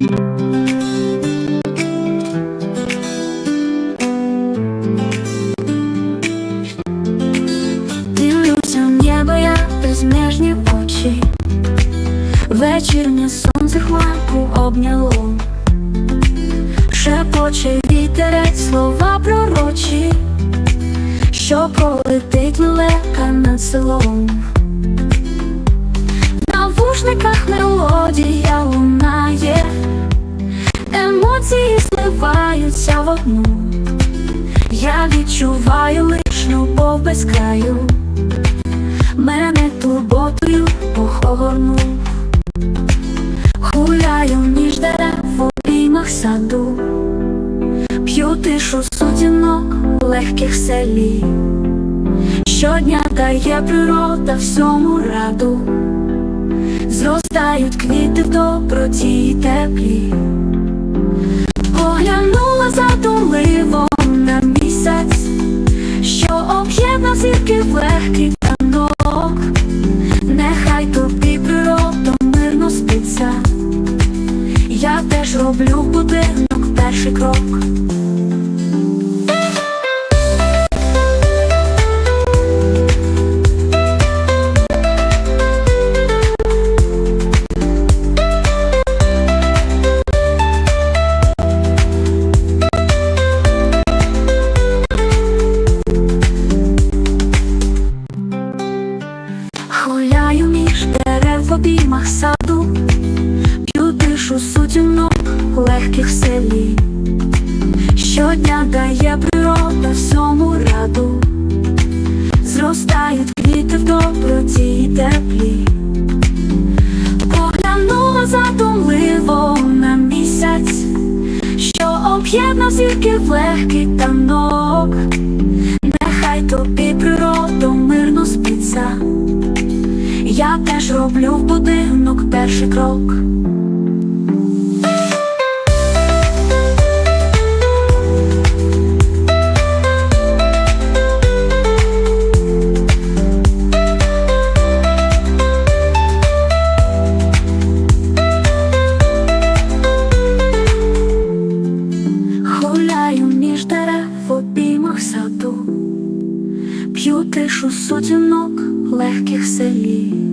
Дивлюся в небо я очі, вечірнє сонце хмарку обняло, шепоче вітерець слова пророчі, що пролетить лелека над селом. Зливаються в одну. Я відчуваю лиш любов без краю, мене турботою похорнув, гуляю між дерев в обіймах саду, п'ю тишу сутінок легких селі, щодня дає природа всьому раду, зростають квіти в доброті й теплі. Легкий в обіймах саду, п'ю тишу сутінок легких селі. Щодня дає природа всьому раду, зростають квіти в доброті й теплі. Поглянула задумливо на місяць, що об'єднав зірки в легкий теж роблю в будинок перший крок. Саду, п'ю тишу сутінок легких селі.